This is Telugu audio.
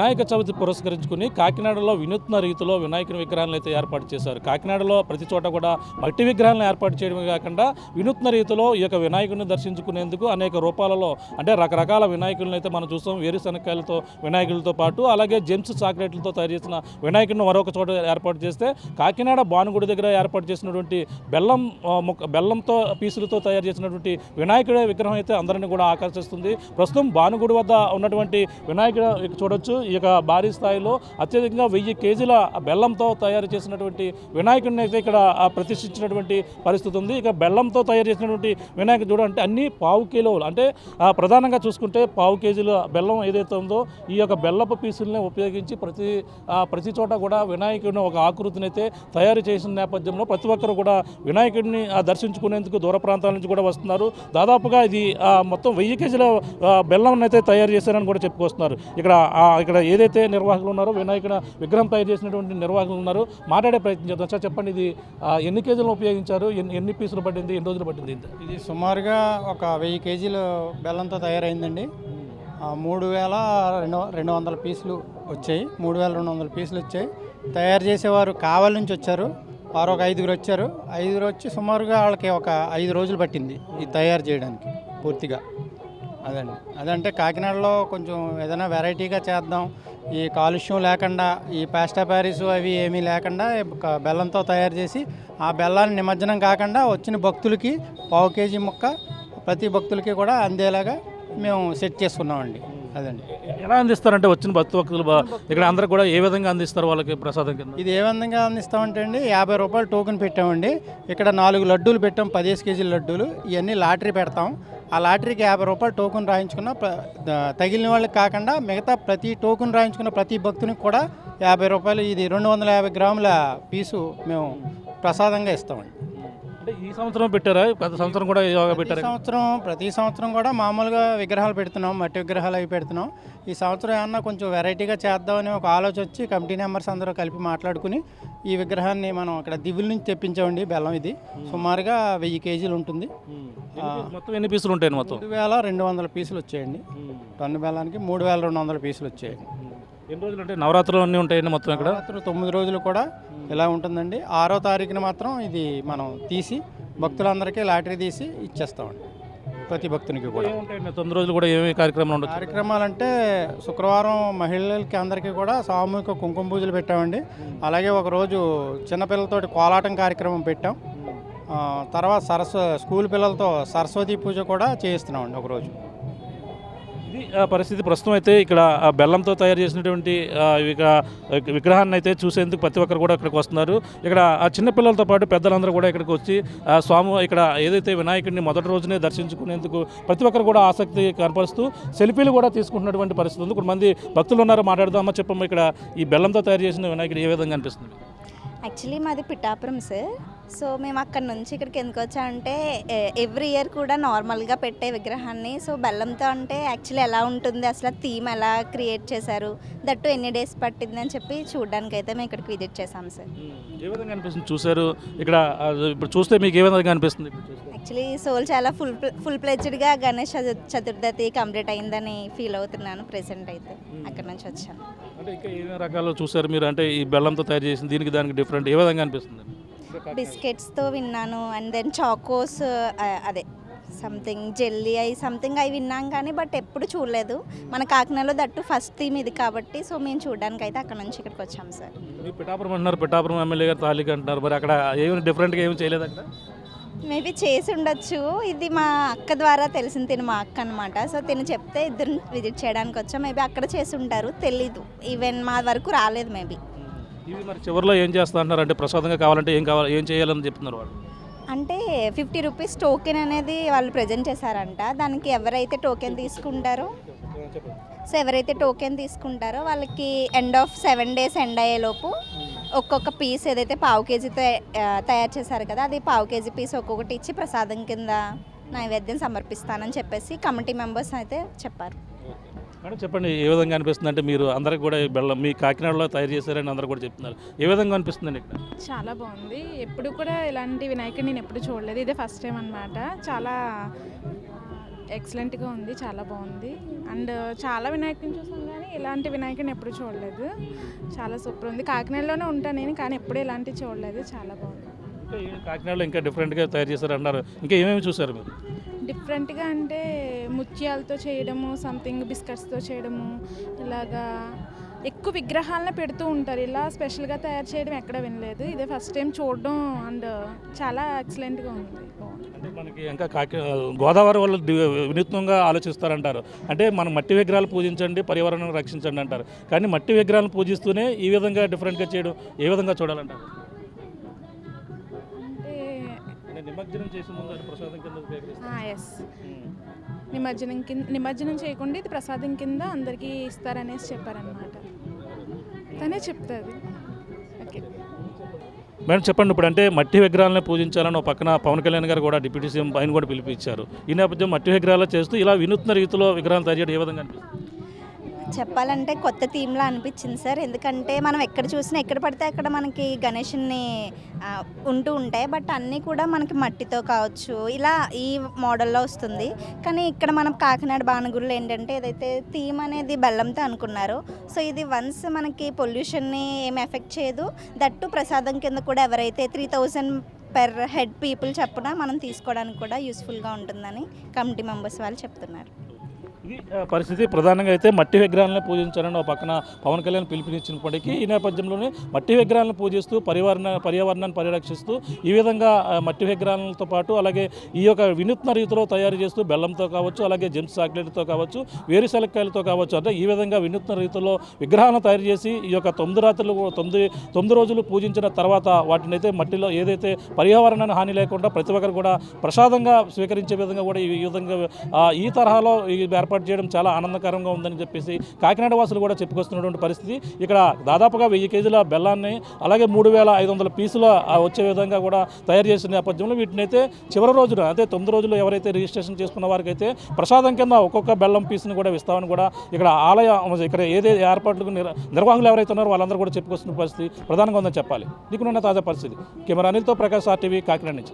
వినాయక చవితి పురస్కరించుకుని కాకినాడలో వినూత్న రీతిలో వినాయకుని విగ్రహాలను అయితే ఏర్పాటు చేశారు. కాకినాడలో ప్రతి చోట కూడా మట్టి విగ్రహాలను ఏర్పాటు చేయడమే కాకుండా వినూత్న రీతిలో ఈ యొక్క వినాయకుడిని దర్శించుకునేందుకు అనేక రూపాలలో అంటే రకరకాల వినాయకులను అయితే మనం చూస్తాం. వేరుశనక్కాయలతో వినాయకులతో పాటు అలాగే జెమ్స్ చాక్లెట్లతో తయారు చేసిన వినాయకుడిని మరొక చోట ఏర్పాటు చేస్తే కాకినాడ బానుగుడి దగ్గర ఏర్పాటు చేసినటువంటి బెల్లం ముక్క బెల్లంతో పీసులతో తయారు చేసినటువంటి వినాయకుడి విగ్రహం అయితే అందరిని కూడా ఆకర్షిస్తుంది. ప్రస్తుతం భానుగుడి వద్ద ఉన్నటువంటి వినాయకుడు చూడొచ్చు. ఈ ఈ యొక్క భారీ స్థాయిలో అత్యధికంగా వెయ్యి కేజీల బెల్లంతో తయారు చేసినటువంటి వినాయకుడిని అయితే ఇక్కడ ప్రతిష్ఠించినటువంటి పరిస్థితి ఉంది. ఇక బెల్లంతో తయారు చేసినటువంటి వినాయకుడు చూడంటే అన్ని పావు కిలోలు. అంటే ప్రధానంగా చూసుకుంటే పావు కేజీల బెల్లం ఏదైతే ఉందో ఈ యొక్క బెల్లపు పీసుల్ని ఉపయోగించి ప్రతి ఆ, ప్రతి చోట కూడా వినాయకుడిని ఒక ఆకృతిని అయితే తయారు చేసిన నేపథ్యంలో ప్రతి ఒక్కరు కూడా వినాయకుడిని ఆ, దర్శించుకునేందుకు దూర ప్రాంతాల నుంచి కూడా వస్తున్నారు. దాదాపుగా ఇది మొత్తం వెయ్యి కేజీల బెల్లం అయితే తయారు చేశారని కూడా చెప్పుకొస్తున్నారు. ఇక్కడ ఇక్కడ ఏదైతే నిర్వాహకులు ఉన్నారో వినాయకుడు విగ్రహం తయారు చేసినటువంటి నిర్వాహకులు ఉన్నారు మాట్లాడే ప్రయత్నం చేద్దాం. సార్ చెప్పండి ఇది ఎన్ని కేజీలు ఉపయోగించారు? ఎన్ని ఎన్ని పీసులు పట్టింది? ఎన్ని రోజులు పట్టింది ఇది సుమారుగా ఒక వెయ్యి కేజీలు బెల్లంతో తయారైందండి. మూడు వేల రెండు రెండు వందల పీసులు వచ్చాయి. మూడు వేల రెండు వందల పీసులు వచ్చాయి. తయారు చేసేవారు కావాలి నుంచి వచ్చారు. వారు ఒక ఐదుగురు వచ్చారు. ఐదుగురు వచ్చి సుమారుగా వాళ్ళకి ఒక ఐదు రోజులు పట్టింది ఇది తయారు చేయడానికి పూర్తిగా. అదండి. అదంటే కాకినాడలో కొంచెం ఏదైనా వెరైటీగా చేద్దాం. ఈ కాలుష్యం లేకుండా ఈ పాస్టా ప్యారిస్ అవి ఏమీ లేకుండా బెల్లంతో తయారు చేసి ఆ బెల్లాన్ని నిమజ్జనం కాకుండా వచ్చిన భక్తులకి పావు కేజీ ముక్క ప్రతి భక్తులకి కూడా అందేలాగా మేము సెట్ చేసుకున్నామండి. అదండి. ఎలా అందిస్తారంటే వచ్చిన భక్తి భక్తులు ఇక్కడ అందరూ కూడా ఏ విధంగా అందిస్తారు వాళ్ళకి ప్రసాదం కింద? ఇది ఏ విధంగా అందిస్తామంటే అండి యాభై రూపాయలు టోకెన్ పెట్టామండి. ఇక్కడ నాలుగు లడ్డూలు పెట్టాం పదిహేను కేజీల లడ్డూలు. ఇవన్నీ లాటరీ పెడతాం. ఆ లాటరీకి యాభై రూపాయలు టోకెన్ రాయించుకున్న తగిలిన వాళ్ళకి కాకుండా మిగతా ప్రతి టోకెన్ రాయించుకున్న ప్రతి భక్తునికి కూడా యాభై రూపాయలు ఇది రెండు వందల యాభై గ్రాముల పీసు మేము ప్రసాదంగా ఇస్తామండి. అంటే ఈ సంవత్సరం పెట్టారా? గత సంవత్సరం కూడా యోగా పెట్టారా? సంవత్సరం ప్రతి సంవత్సరం కూడా మామూలుగా విగ్రహాలు పెడుతున్నాం మట్టి విగ్రహాలు అవి పెడుతున్నాం. ఈ సంవత్సరం ఏమన్నా కొంచెం వెరైటీగా చేద్దామని ఒక ఆలోచన వచ్చి కమిటీ మెంబర్స్ అందరూ కలిపి మాట్లాడుకుని ఈ విగ్రహాన్ని మనం ఇక్కడ దివ్యుల నుంచి తెప్పించామండి బెల్లం ఇది. సుమారుగా వెయ్యి కేజీలు ఉంటుంది. మొత్తం ఎన్ని పీసులు ఉంటాయి మొత్తం? మూడు వేల రెండు వందల పీసులు వచ్చాయండి. టన్ను బెల్లానికి మూడు వేల రెండు వందల పీసులు వచ్చాయండి. ఎన్ని రోజులు అంటే నవరాత్రులు అన్నీ ఉంటాయండి మొత్తం ఇక్కడ? రాత్రులు తొమ్మిది రోజులు కూడా ఇలా ఉంటుందండి? ఆరో తారీఖున మాత్రం ఇది మనం తీసి భక్తులందరికీ లాటరీ తీసి ఇచ్చేస్తామండి. ప్రతి భక్తునికి కూడా. ఏముంటాయండి తొమ్మిది రోజులు కూడా ఏమేమి కార్యక్రమాలు ఉండొచ్చు? కార్యక్రమాలంటే శుక్రవారం మహిళలకి అందరికీ కూడా సామూహిక కుంకుమ పూజలు పెట్టామండి. అలాగే ఒకరోజు చిన్నపిల్లలతోటి కోలాటం కార్యక్రమం పెట్టాం. తర్వాత సరస్వ స్కూల్ పిల్లలతో సరస్వతి పూజ కూడా చేయిస్తున్నామండి ఒకరోజు ఇది ఆ, పరిస్థితి ప్రస్తుతం అయితే ఇక్కడ ఆ బెల్లంతో తయారు చేసినటువంటి ఇక విగ్రహాన్ని అయితే చూసేందుకు ప్రతి ఒక్కరు కూడా ఇక్కడికి వస్తున్నారు. ఇక్కడ ఆ చిన్న పిల్లలతో పాటు పెద్దలందరూ కూడా ఇక్కడికి వచ్చి ఆ స్వామి ఇక్కడ ఏదైతే వినాయకుడిని మొదటి రోజునే దర్శించుకునేందుకు ప్రతి ఒక్కరు కూడా ఆసక్తి కనపరుస్తూ సెల్ఫీలు కూడా తీసుకుంటున్నటువంటి పరిస్థితి ఉంది. కొంతమంది భక్తులు ఉన్నారు మాట్లాడదామా చెప్పమ్మా ఇక్కడ ఈ బెల్లంతో తయారు చేసిన వినాయకుడు ఏ విధంగా అనిపిస్తుంది? యాక్చువల్లీ మాది పిఠాపురం సార్ సో మేము అక్కడ నుంచి ఇక్కడికి ఎందుకు వచ్చామంటే ఎవ్రీ ఇయర్ కూడా నార్మల్గా పెట్టే విగ్రహాన్ని సో బెల్లంతో అంటే యాక్చువల్లీ ఎలా ఉంటుంది అసలు థీమ్ ఎలా క్రియేట్ చేశారు దట్టు ఎన్ని డేస్ పట్టింది అని చెప్పి చూడడానికి అయితే మేము ఇక్కడికి విజిట్ చేసాం సార్ ఏ విధంగా అనిపిస్తుంది? చూశారు ఇక్కడ ఇప్పుడు చూస్తే మీకు ఏ విధంగా అనిపిస్తుంది? యాక్చువల్లీ సోల్ చాలా ఫుల్ ఫుల్ ప్లెజ్డ్గా గణేష్ చతు- చతుర్థి కంప్లీట్ అయిందని ఫీల్ అవుతున్నాను ప్రెసెంట్ అయితే. అక్కడ నుంచి వచ్చాను అంటే ఇంకా ఏ రకాలు చూశారు మీరు? అంటే ఈ బెల్లంతో తయారు చేసిన దీనికి దానికి డిఫరెంట్ ఏ విధంగా అనిపిస్తుంది? బిస్కెట్స్తో విన్నాను అండ్ దెన్ చాకోస్ అదే సంథింగ్ జెల్లీ అవి సంథింగ్ అవి విన్నాం కానీ బట్ ఎప్పుడు చూడలేదు. మన కాకినాడలో దట్టు ఫస్ట్ థీమ్ ఇది కాబట్టి సో మేము చూడడానికి అయితే అక్కడ నుంచి ఇక్కడికి వచ్చాం సార్ పిఠాపురం అంటున్నారు పిఠాపురం ఎమ్మెల్యే గారు తాలిక అంటున్నారు. మరి అక్కడ ఏమి డిఫరెంట్గా ఏమి చేయలేదు అక్కడ మేబీ చేసి ఉండొచ్చు. ఇది మా అక్క ద్వారా తెలిసింది తిను మా అక్క అనమాట సో తిను చెప్తే ఇద్దరు విజిట్ చేయడానికి వచ్చాం. మేబీ అక్కడ చేసి ఉంటారు. తెలీదు. ఈవెన్ మా వరకు రాలేదు మేబీ. ఇవి మరి చివరిలో ఏం చేస్తా అంటున్నారు అంటే ప్రసాదంగా కావాలంటే ఏం కావాలి ఏం చేయాలని చెప్తున్నారు వాళ్ళు? అంటే ఫిఫ్టీ రూపీస్ టోకెన్ అనేది వాళ్ళు ప్రజెంట్ చేశారంట. దానికి ఎవరైతే టోకెన్ తీసుకుంటారో సో ఎవరైతే టోకెన్ తీసుకుంటారో వాళ్ళకి end of seven days end అయ్యేలోపు ఒక్కొక్క పీస్ ఏదైతే పావు కేజీతో తయారు చేశారు కదా అది పావు కేజీ పీస్ ఒక్కొక్కటి ఇచ్చి ప్రసాదం కింద నైవేద్యం సమర్పిస్తానని చెప్పేసి కమిటీ మెంబర్స్ అయితే చెప్పారు. మేడం చెప్పండి ఏ విధంగా అనిపిస్తుంది? అంటే మీరు అందరికి కూడా ఈ బెల్లం మీ కాకినాడలో తయారు చేశారని అందరూ కూడా చెప్తున్నారు. ఏ విధంగా అనిపిస్తుందండి ఇక్కడ? చాలా బాగుంది. ఎప్పుడు కూడా ఇలాంటి వినాయకుడిని నేను ఎప్పుడు చూడలేదు. ఇదే ఫస్ట్ టైం అనమాట చాలా ఎక్సలెంట్గా ఉంది చాలా బాగుంది. అండ్ చాలా వినాయకుని చూసాం కానీ ఇలాంటి వినాయకుని ఎప్పుడు చూడలేదు. చాలా సూపర్ ఉంది. కాకినాడలోనే ఉంటాను నేను కానీ ఎప్పుడు ఇలాంటివి చూడలేదు. చాలా బాగుంది. కాకినాడలో ఇంకా డిఫరెంట్గా తయారు చేశారు అన్నారు ఇంకా ఏమేమి చూసారు మీరు? డిఫరెంట్గా అంటే ముత్యాలతో చేయడము సంథింగ్ బిస్కెట్స్తో చేయడము ఇలాగా ఎక్కువ విగ్రహాలను పెడుతూ ఉంటారు. ఇలా స్పెషల్గా తయారు చేయడం ఎక్కడ వినలేదు. ఇదే ఫస్ట్ టైం చూడడం అండ్ చాలా ఎక్సలెంట్గా ఉంది. అంటే మనకి ఇంకా కాకి గోదావరి వాళ్ళు వినూత్నంగా ఆలోచిస్తారంటారు. అంటే మనం మట్టి విగ్రహాలు పూజించండి పర్యావరణం రక్షించండి అంటారు. కానీ మట్టి విగ్రహాలను పూజిస్తూనే ఈ విధంగా డిఫరెంట్గా చేయడం ఏ విధంగా చూడాలంటారు? నిమజ్జనం చేసే ముందు ప్రసాదం కింద నిమజ్జనం కింద నిమజ్జనం చేయకుండా ఇది ప్రసాదం కింద అందరికీ ఇస్తారనేసి చెప్పారనమాట తనే చెప్తుంది. ఓకే. మేడం చెప్పండి ఇప్పుడు అంటే మట్టి విగ్రహాలను పూజించాలని ఒక పక్కన పవన్ కళ్యాణ్ గారు కూడా డిప్యూటీ సీఎం ఆయన కూడా పిలిపించారు. ఈ నేపథ్యం మట్టి విగ్రహాలు చేస్తూ ఇలా వినూత్న రీతిలో విగ్రహాలు తయారు చేయడం ఏ విధంగా అనిపిస్తుంది? చెప్పాలంటే కొత్త థీమ్లా అనిపించింది సార్. ఎందుకంటే మనం ఎక్కడ చూసినా ఎక్కడ పడితే అక్కడ మనకి గణేషుని ఉంటూ ఉంటాయి. బట్ అన్నీ కూడా మనకి మట్టితో కావచ్చు ఇలా ఈ మోడల్లో వస్తుంది. కానీ ఇక్కడ మనం కాకినాడ బాణగుళ్ళు ఏంటంటే ఏదైతే థీమ్ అనేది బెల్లంతో అనుకున్నారు సో ఇది వన్స్ మనకి పొల్యూషన్ని ఏమి ఎఫెక్ట్ చేయదు. దట్టు ప్రసాదం కింద కూడా ఎవరైతే three thousand per head people చెప్పున మనం తీసుకోవడానికి కూడా యూస్ఫుల్గా ఉంటుందని కమిటీ మెంబర్స్ వాళ్ళు చెప్తున్నారు. ఇది పరిస్థితి ప్రధానంగా అయితే మట్టి విగ్రహాలను పూజించాలని ఒక పక్కన పవన్ కళ్యాణ్ పిలుపునిచ్చినప్పటికీ ఈ నేపథ్యంలోనే మట్టి విగ్రహాలను పూజిస్తూ పరివారణ పర్యావరణాన్ని పరిరక్షిస్తూ ఈ విధంగా మట్టి విగ్రహాలతో పాటు అలాగే ఈ యొక్క వినూత్న రీతిలో తయారు చేస్తూ బెల్లంతో కావచ్చు అలాగే జెమ్స్ చాక్లెట్తో కావచ్చు వేరుశెలక్కాయలతో కావచ్చు అంటే ఈ విధంగా వినూత్న రీతిలో విగ్రహాలను తయారు చేసి ఈ యొక్క తొమ్మిది రాత్రులు తొమ్మిది తొమ్మిది రోజులు పూజించిన తర్వాత వాటిని అయితే మట్టిలో ఏదైతే పర్యావరణాన్ని హాని లేకుండా ప్రతి ఒక్కరు కూడా ప్రసాదంగా స్వీకరించే విధంగా కూడా ఈ విధంగా ఈ తరహాలో ఈ ఏర్పాటు చేయడం చాలా ఆనందకరంగా ఉందని చెప్పేసి కాకినాడ వాసులు కూడా చెప్పుకొస్తున్నటువంటి పరిస్థితి. ఇక్కడ దాదాపుగా వెయ్యి కేజీల బెల్లాన్ని అలాగే మూడు వేల ఐదు వందల పీసుల వచ్చే విధంగా కూడా తయారు చేసిన నేపథ్యంలో వీటిని అయితే చివరి రోజున అంటే తొమ్మిది రోజులు ఎవరైతే రిజిస్ట్రేషన్ చేసుకున్న వారికి అయితే ప్రసాదం కింద ఒక్కొక్క బెల్లం పీస్ని కూడా ఇస్తామని కూడా ఇక్కడ ఆలయ ఇక్కడ ఏదే ఏర్పాట్లకు నిర్వాహకులు ఎవరైతే ఉన్నారో వాళ్ళందరూ కూడా చెప్పుకొస్తున్న పరిస్థితి ప్రధానంగా ఉందని చెప్పాలి. దిక్కునున్న తాజా పరిస్థితి. కెమెరా అనిల్తో ప్రకాష్ ఆర్టీవీ కాకినాడ నుంచి.